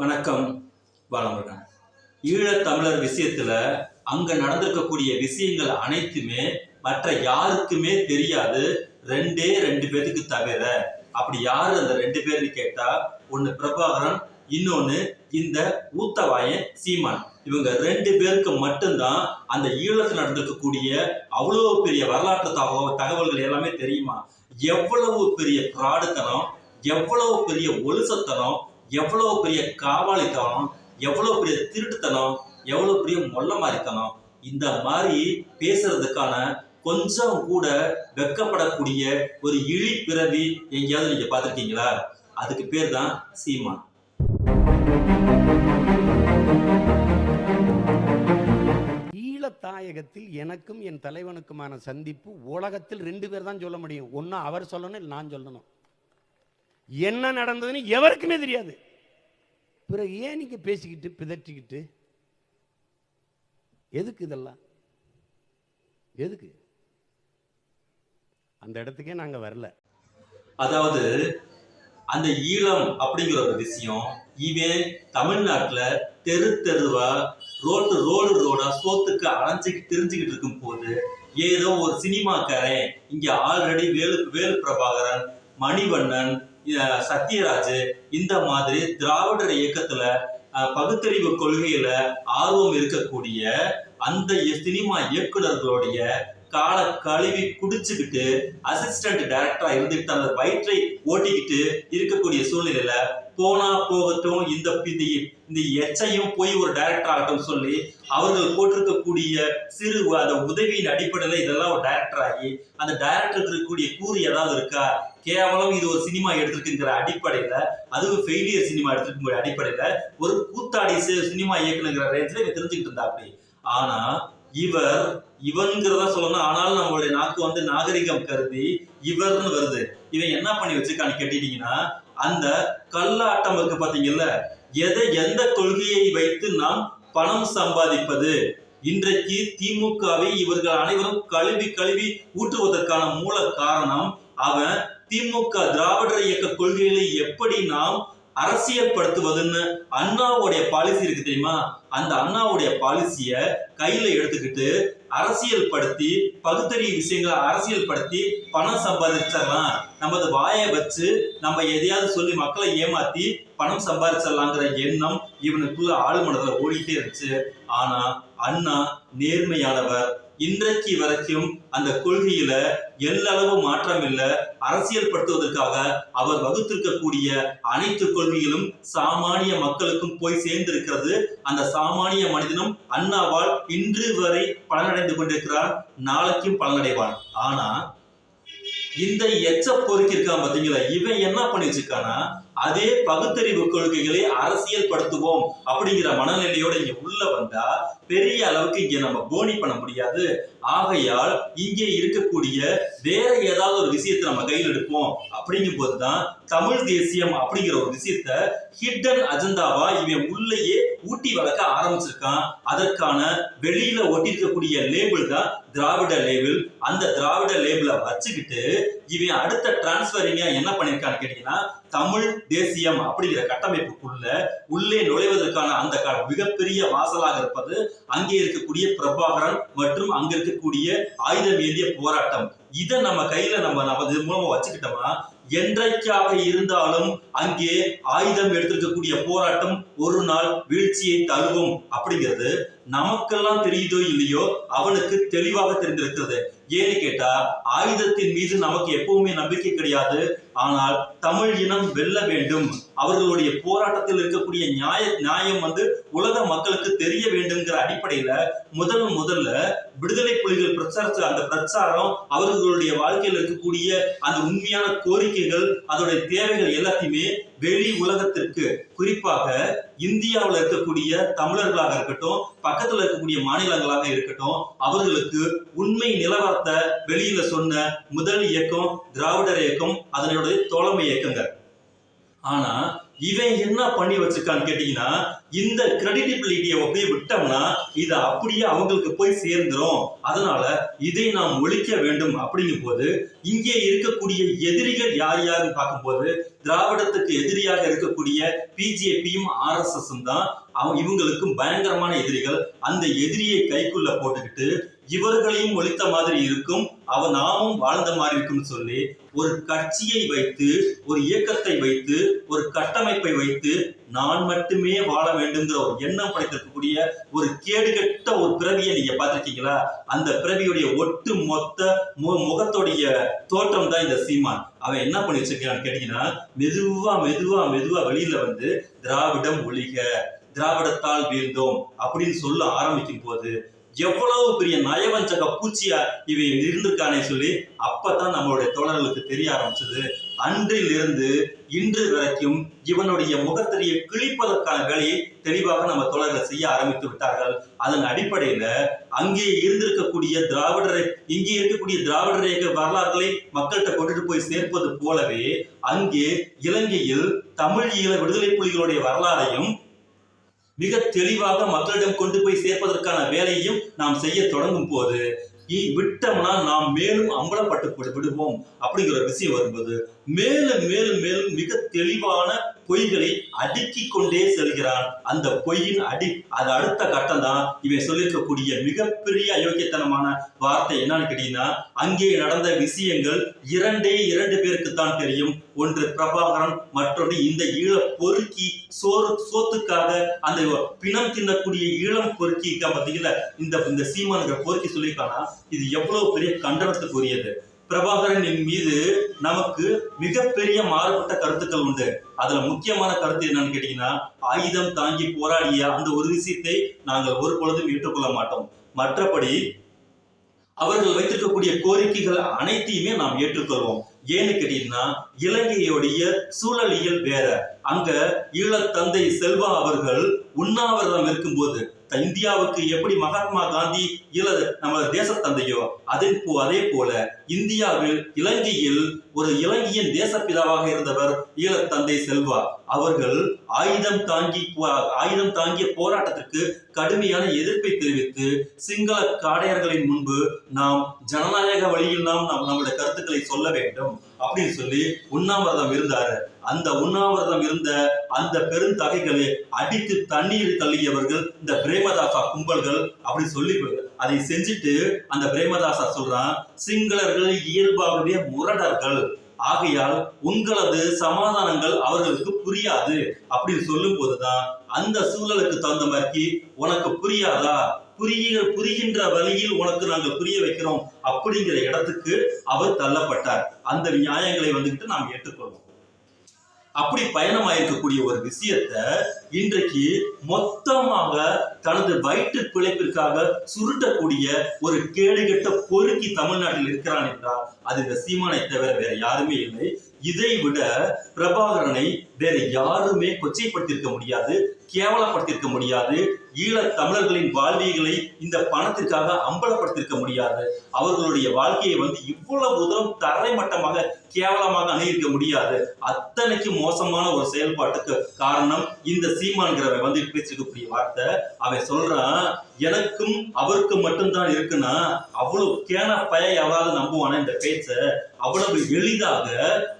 வணக்கம் வளமுடன் ஈழத்தமிழர் விஷயத்துல அங்க நடந்திருக்கக்கூடிய விஷயங்கள் அனைத்துமே மற்ற யாருக்குமே தெரியாது. ரெண்டே ரெண்டு பேத்துக்கு தவிர. அப்படி யாரு அந்த ரெண்டு பேர்னு கேட்டா ஒன்னு பிரபாகரன் இன்னொன்னு இந்த ஊத்தவாயன் சீமான். இவங்க ரெண்டு பேருக்கு மட்டும்தான் அந்த ஈழத்தில் நடந்திருக்கக்கூடிய அவ்வளோ பெரிய வரலாற்று தகவல் தகவல்கள் எல்லாமே தெரியுமா? எவ்வளவு பெரிய பிராடுத்தனம் எவ்வளவு பெரிய ஒழுசத்தனம் எவ்வளோ பெரிய காவாளித்தனம் எவ்வளோ பெரிய திருட்டுத்தனம் எவ்வளோ பெரிய மொள்ளமாரித்தனம் இந்த மாதிரி பேசுறதுக்கான கொஞ்சம் கூட வெக்கப்படக்கூடிய ஒரு இழி பிறவி எங்கேயாவது நீங்க பார்த்துருக்கீங்களா? அதுக்கு பேர் தான் சீமான். தாயகத்தில் எனக்கும் என் தலைவனுக்குமான சந்திப்பு உலகத்தில் ரெண்டு பேர் தான் சொல்ல முடியும். ஒன்று அவர் சொல்லணும் இல்லை நான் சொல்லணும். என்ன நடந்ததுன்னு எவருக்குமே தெரியாது. பிறகு ஏன் நீங்கள் பேசிக்கிட்டு பிதற்றிக்கிட்டு? எதுக்கு இதெல்லாம்? எதுக்கு? அந்த இடத்துக்கே நாங்கள் வரல. அதாவது அந்த ஈழம் அப்படிங்கிற ஒரு விஷயம் இவன் தமிழ்நாட்டில் தெரு தெருவா ரோடு ரோடு ரோடா சோத்துக்கு அலைஞ்சிக்கிட்டு தெரிஞ்சுக்கிட்டு இருக்கும் போது ஏதோ ஒரு சினிமாக்காரன் இங்க ஆல்ரெடி வேலு வேலு பிரபாகரன் மணிவண்ணன் சத்யராஜ் இந்த மாதிரி திராவிடர் இயக்கத்துல அஹ், பகுத்தறிவு கொள்கையில ஆர்வம் இருக்கக்கூடிய அந்த சினிமா இயக்குநர்களுடைய காலை கழுவி குடிச்சுக்கிட்டு அசிஸ்டன்ட் டைரக்டரா இருந்துகிட்டு அந்த வயிற்றை ஓட்டிக்கிட்டு இருக்கக்கூடிய சூழ்நிலையில போனா போகட்டும் இந்த இந்த இந்த எச்சையும் போய் ஒரு டைரக்டர் ஆகட்டும் சொல்லி அவர்கள் போட்டிருக்கக்கூடிய சிறு அந்த உதவியின் அடிப்படையில் இதெல்லாம் ஒரு டைரக்டர் ஆகி அந்த டைரக்டருக்கு இருக்கக்கூடிய கூறு ஏதாவது இருக்கா? கேவலம் இது ஒரு சினிமா எடுத்திருக்குங்கிற அடிப்படையில அதுவும் ஃபெயிலியர் சினிமா எடுத்திருக்கிற அடிப்படையில ஒரு கூத்தாடி சினிமா இயக்குனுங்கிற ரேஞ்சில் இவன் தெரிஞ்சுக்கிட்டு இருந்தா அப்படி ஆனா இவர் இவன்கிறத சொல்லணும். ஆனாலும் நம்மளுடைய நாக்கு வந்து நாகரிகம் கருதி இவர்னு வருது. இவன் என்ன பண்ணி வச்சிருக்கான்னு கேட்டீங்கன்னா அந்த கல்லாட்டம் இருக்கு பாத்தீங்கல்ல எதை எந்த கொள்கையை வைத்து நாம் பணம் சம்பாதிப்பது? இன்றைக்கு திமுகவை இவர்கள் அனைவரும் கழுவி கழுவி ஊற்றுவதற்கான மூல காரணம் அவன் திமுக திராவிடர் இயக்க கொள்கைகளை எப்படி நாம் அரசியல்படுத்துவதுன்னு அண்ணாவுடைய பாலிசி இருக்கு தெரியுமா? அந்த அண்ணாவுடைய பாலிசிய கையில எடுத்துக்கிட்டு அரசியல் படுத்தி பகுத்தறிவு விஷயங்களை அரசியல் படுத்தி பணம் சம்பாதிச்சிடலாம். நமது வாயை வச்சு நம்ம எதையாவது சொல்லி மக்களை ஏமாத்தி பணம் சம்பாதிச்சிடலாங்கிற எண்ணம் இவனுக்குள்ள ஆழ்மனதுல ஓடிக்கிட்டே இருந்துச்சு. ஆனா அண்ணா நேர்மையானவர். இன்றைக்கு வரைக்கும் அந்த கொள்கையில எல்லளவு மாற்றம் இல்ல. அரசியல் படுத்துவதற்காக அவர் வகுத்திருக்கக்கூடிய அனைத்து கொள்கைகளும் சாமானிய மக்களுக்கும் போய் சேர்ந்திருக்கிறது. அந்த சாமானிய மனிதனும் அண்ணாவால் இன்று வரை பலனடைந்து கொண்டிருக்கிறார். நாளைக்கும் பலனடைவான். ஆனா இந்த எச்ச பொறுக்கி இருக்கான் பாத்தீங்களா? இவன் என்ன பண்ணி வச்சிருக்கானா அதே பகுத்தறிவு கொள்கைகளை அரசியல் படுத்துவோம் அப்படிங்கிற மனநிலையோட இங்க உள்ள வந்தா பெரிய அளவுக்கு இங்க நம்ம போனி பண்ண முடியாது. ஆகையால் இங்கே இருக்கக்கூடிய வேற ஏதாவது ஒரு விஷயத்தை நம்ம கையில் எடுப்போம். அப்படிங்கும் போதுதான் தமிழ் தேசியம் அப்படிங்கிற ஒரு விஷயத்த ஹிட்டன் அஜெண்டாவா இவன் உள்ளேயே ஊட்டி வளர்க்க ஆரம்பிச்சிருக்கான். அதற்கான வெளியில ஒட்டியிருக்கக்கூடிய லேபிள் தான் திராவிட லேபிள் அந்த திராவிட லேபிளை வச்சுக்கிட்டு இவன் அடுத்த டிரான்ஸ்பரிங்க என்ன பண்ணிருக்கான்னு கேட்டீங்கன்னா தமிழ் தேசியம் அப்படிங்கிற கட்டமைப்புக்குள்ள உள்ளே நுழைவதற்கான அந்த மிகப்பெரிய வாசலாக இருப்பது அங்கே இருக்கக்கூடிய பிரபாகரன் மற்றும் அங்க இருக்கக்கூடிய ஆயுதம் ஏந்திய போராட்டம். இதை நம்ம கையில நம்ம நம்ம மூலமா வச்சுக்கிட்டோம்னா என்றைக்காக இருந்தாலும் அங்கே ஆயுதம் எடுத்திருக்கக்கூடிய போராட்டம் ஒரு நாள் வீழ்ச்சியை தழுவும். அப்படிங்கிறது நமக்கெல்லாம் தெரியுதோ இல்லையோ அவனுக்கு தெளிவாக தெரிந்திருக்கிறது. ஏன்னு கேட்டா ஆயுதத்தின் மீது நமக்கு எப்பவுமே நம்பிக்கை கிடையாது. ஆனால் தமிழ் இனம் வெல்ல வேண்டும். அவர்களுடைய போராட்டத்தில் இருக்கக்கூடிய நியாய நியாயம் வந்து உலக மக்களுக்கு தெரிய வேண்டும்ங்கிற அடிப்படையில முதல் முதல்ல விடுதலை புலிகள் பிரச்சார அந்த பிரச்சாரம் அவர்களுடைய வாழ்க்கையில் இருக்கக்கூடிய அந்த உண்மையான கோரிக்கைகள் அதோடைய தேவைகள் எல்லாத்தையுமே வெளி உலகத்திற்கு குறிப்பாக இந்தியாவில் இருக்கக்கூடிய தமிழர்களாக இருக்கட்டும் பக்கத்துல இருக்கக்கூடிய மாநிலங்களாக இருக்கட்டும் அவர்களுக்கு உண்மை நிலவரத்தை வெளியில சொன்ன முதல் இயக்கம் திராவிடர் இயக்கம் அதனுடைய தோழமை இயக்கங்கள் ஆனா இவன் என்ன பண்ணி வச்சிருக்கான்னு கேட்டீங்கன்னா இந்த கிரெடிபிலிட்டியை அப்படியே விட்டோம்னா இது அப்படியே அவங்களுக்கு போய் சேர்ந்துரும். அதனால இதை நாம் ஒழிக்க வேண்டும் அப்படிங்கும் போது இங்கே இருக்கக்கூடிய எதிரிகள் யார் யாருன்னு பார்க்கும்போது திராவிடத்துக்கு எதிரியாக இருக்கக்கூடிய பிஜேபியும் ஆர்எஸ்எஸும் தான் அவங்க இவங்களுக்கும் பயங்கரமான எதிரிகள். அந்த எதிரியை கைக்குள்ள போட்டுக்கிட்டு இவர்களையும் ஒழித்த மாதிரி இருக்கும் அவ நாமும் வாழ்ந்த மாதிரி இருக்கும்னு சொல்லி ஒரு கட்சியை வைத்து ஒரு இயக்கத்தை வைத்து ஒரு கட்டமைப்பை வைத்து நான் மட்டுமே வாழ வேண்டுங்கிற ஒரு எண்ணம் படைத்திருக்கக்கூடிய ஒரு கேடுகட்ட ஒரு பிறவியை நீங்க பார்த்திருக்கீங்களா? அந்த பிறவியுடைய ஒட்டு மொத்த மு- முகத்துடைய தோற்றம் தான் இந்த சீமான். அவன் என்ன பண்ணி வச்சிருக்கான்னு கேட்டீங்கன்னா மெதுவா மெதுவா மெதுவா வெளியில வந்து திராவிடம் ஒழிக திராவிடத்தால் வீழ்ந்தோம் அப்படின்னு சொல்ல ஆரம்பிக்கும் போது எவ்வளவு பெரிய நயவஞ்சக பூச்சியா இவன் இருந்திருக்கானே சொல்லி அப்பதான் நம்மளுடைய தோழர்களுக்கு தெரிய ஆரம்பிச்சது. அன்றில் இருந்து இன்று வரைக்கும் இவனுடைய முகத்திரையை கிழிப்பதற்கான வேலையை தெளிவாக நம்ம தோழர்கள் செய்ய ஆரம்பித்து விட்டார்கள். அதன் அடிப்படையில அங்கே இருந்திருக்கக்கூடிய திராவிடரை இங்கே இருக்கக்கூடிய திராவிடர் இயக்க வரலாறுகளை மக்கள்கிட்ட கொண்டுட்டு போய் சேர்ப்பது போலவே அங்கே இலங்கையில் தமிழ் ஈழ விடுதலை புலிகளுடைய வரலாறையும் மிக தெளிவாக மக்களிடம் கொண்டு போய் சேர்ப்பதற்கான வேலையையும் நாம் செய்ய தொடங்கும் போது விட்டோம்னா நாம் மேலும் அம்பலப்பட்டு விடுவோம் அப்படிங்கிற விஷயம் வரும்போது மேலும் மேலும் மேலும் மிக தெளிவான பொய்களை அடுக்கி கொண்டே செல்கிறான். அந்த பொய்யின் அடி அது அடுத்த கட்டம் தான் இவன் சொல்லியிருக்கக்கூடிய மிகப்பெரிய அயோக்கியத்தனமான வார்த்தை என்னன்னு கேட்டீங்கன்னா அங்கே நடந்த விஷயங்கள் இரண்டே இரண்டு பேருக்கு தான் தெரியும். ஒன்று பிரபாகரன் மற்றொன்று இந்த ஈழ பொறுக்கி சோறு சோத்துக்காக அந்த பிணம் தின்னக்கூடிய ஈழம் பொறுக்கி இருக்கா பாத்தீங்களா இந்த இந்த சீமானுங்கிற பொறுக்கி சொல்லியிருக்கானா? இது எவ்வளவு பெரிய கண்டனத்துக்குரியது. பிரபாகரனின் மீது நமக்கு மிகப்பெரிய மாறுபட்ட கருத்துக்கள் உண்டு. அதுல முக்கியமான கருத்து என்னன்னு கேட்டீங்கன்னா ஆயுதம் தாங்கி போராடிய அந்த ஒரு விஷயத்தை நாங்கள் ஒரு பொழுதும் ஏற்றுக்கொள்ள மாட்டோம். மற்றபடி அவர்கள் வைத்திருக்கக்கூடிய கோரிக்கைகள் அனைத்தையுமே நாம் ஏற்றுக்கொள்வோம். ஏன்னு கேட்டீங்கன்னா இலங்கையுடைய சூழலியல் வேற. அங்க ஈழத்தந்தை செல்வா அவர்கள் உண்ணாவிரதம் இருக்கும்போது இந்தியாவுக்கு எப்படி மகாத்மா காந்தி ஈழ நம்ம தேசத்தந்தையோ அதே போ அதே போல இந்தியாவில் இலங்கையில் ஒரு இலங்கையின் தேசப்பிதாவாக இருந்தவர் ஈழத்தந்தை செல்வா. அவர்கள் ஆயுதம் தாங்கி ஆயுதம் தாங்கிய போராட்டத்திற்கு கடுமையான எதிர்ப்பை தெரிவித்து சிங்கள காடையர்களின் முன்பு நாம் ஜனநாயக வழியில் நாம் நம்முடைய கருத்துக்களை சொல்ல வேண்டும். அப்படின்னு சொல்லி உண்ணாவிரதம் இருந்தாரு. அந்த உண்ணாவிரதம் இருந்த அந்த பெருந்தகைகளை அடித்து தண்ணீர் தள்ளியவர்கள் இந்த பிரேமதாசா கும்பல்கள் அப்படி சொல்லி அதை செஞ்சுட்டு அந்த பிரேமதாசா சொல்றான் சிங்களர்கள் இயல்பாகவே முரடர்கள். ஆகையால் உங்களது சமாதானங்கள் அவர்களுக்கு புரியாது. அப்படின்னு சொல்லும் போதுதான் அந்த சூழலுக்கு தகுந்த மாதிரி உனக்கு புரியாதா? புரிய புரிகின்ற வழியில் உனக்கு நாங்கள் புரிய வைக்கிறோம் அப்படிங்கிற இடத்துக்கு அவர் தள்ளப்பட்டார். அந்த நியாயங்களை வந்துகிட்டு நாம் ஏற்றுக்கொள்வோம். அப்படி பயணமாயிருக்கக்கூடிய ஒரு விஷயத்த இன்றைக்கு மொத்தமாக தனது வயிற்று பிழைப்பிற்காக சுருட்டக்கூடிய ஒரு கேடுகெட்ட பொறுக்கி தமிழ்நாட்டில் இருக்கிறான் என்றால் அது இந்த சீமானை தவிர வேற யாருமே இல்லை. இதை விட பிரபாகரனை வேற யாருமே கொச்சைப்படுத்தியிருக்க முடியாது கேவலப்படுத்தியிருக்க முடியாது ஈழ தமிழர்களின் வாழ்வியலை இந்த பணத்திற்காக அம்பலப்படுத்தியிருக்க முடியாது. அவர்களுடைய வாழ்க்கையை வந்து இவ்வளவு தூரம் தரைமட்டமாக கேவலமாக அணியிருக்க முடியாது. அத்தனைக்கு மோசமான ஒரு செயல்பாட்டுக்கு காரணம் இந்த சீமான்கிறவன் வந்து பேசிருக்கக்கூடிய வார்த்தை. அவன் சொல்றான் எனக்கும் அவருக்கு மட்டும்தான் இருக்குன்னா அவ்வளவு கேன பய எவராது நம்புவானா இந்த பேச்ச? அவ்வளவு எளிதாக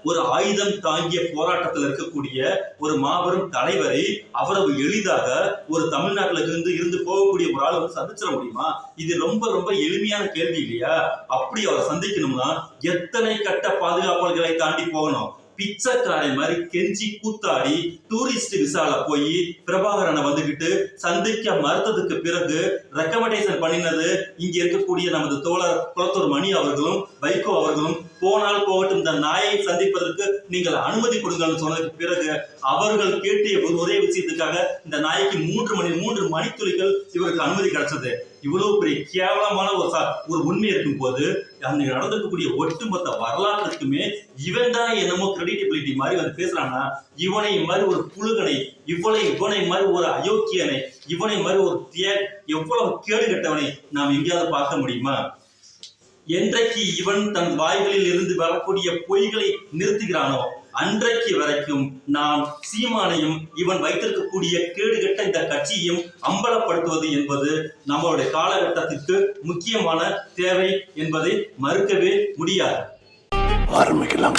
ஒரு ஆயுதம் தாங்கிய போராட்டத்தில் இருக்கக்கூடிய ஒரு மாபெரும் தலைவரை அவ்வளவு எளிதாக ஒரு தமிழ்நாட்டில் இருந்து இருந்து போகக்கூடிய ஒரு ஆள் வந்து சந்திச்சிட முடியுமா? இது ரொம்ப ரொம்ப எளிமையான கேள்வி இல்லையா? அப்படி அவரை சந்திக்கணும்னா எத்தனை கட்ட பாதுகாப்புகளை தாண்டி போகணும்? பிச்சைக்காரன் மாதிரி கெஞ்சி கூத்தாடி டூரிஸ்ட் விசால போய் பிரபாகரனை வந்துகிட்டு சந்திக்க மறுத்ததுக்கு பிறகு ரெக்கமெண்டேஷன் பண்ணினது இங்க இருக்கக்கூடிய நமது தோழர் குளத்தூர் மணி அவர்களும் வைகோ அவர்களும் போனால் போகட்டும் இந்த நாயை சந்திப்பதற்கு நீங்கள் அனுமதி கொடுங்கள்னு சொன்னதுக்கு பிறகு அவர்கள் கேட்டிய ஒரு ஒரே விஷயத்துக்காக இந்த நாய்க்கு மூன்று மணி மூன்று மணித்துளிகள் இவருக்கு அனுமதி கிடைச்சது. இவ்வளவு பெரிய கேவலமான ஒரு ஒரு உண்மை இருக்கும் போது அங்க நடந்திருக்கக்கூடிய ஒட்டுமொத்த வரலாற்றுக்குமே இவன் தான் என்னமோ கிரெடிட்டபிலிட்டி மாதிரி வந்து பேசுறான்னா இவனை மாதிரி ஒரு புழுகனை இவனை இவனை மாதிரி ஒரு அயோக்கியனை இவனை மாதிரி ஒரு திய எவ்வளவு கேடு கட்டவனை நாம் எங்கேயாவது பார்க்க முடியுமா? என்றைக்கு இவன் தன் வாய்களில் இருந்து வரக்கூடிய பொய்களை நிறுத்துகிறானோ அன்றைக்கு வரைக்கும் நாம் சீமானையும் இவன் வைத்திருக்கக்கூடிய கேடுகட்ட இந்த கட்சியையும் அம்பலப்படுத்துவது என்பது நம்மளுடைய காலகட்டத்திற்கு முக்கியமான தேவை என்பதை மறுக்கவே முடியாது. ஆரம்பிக்கலாம்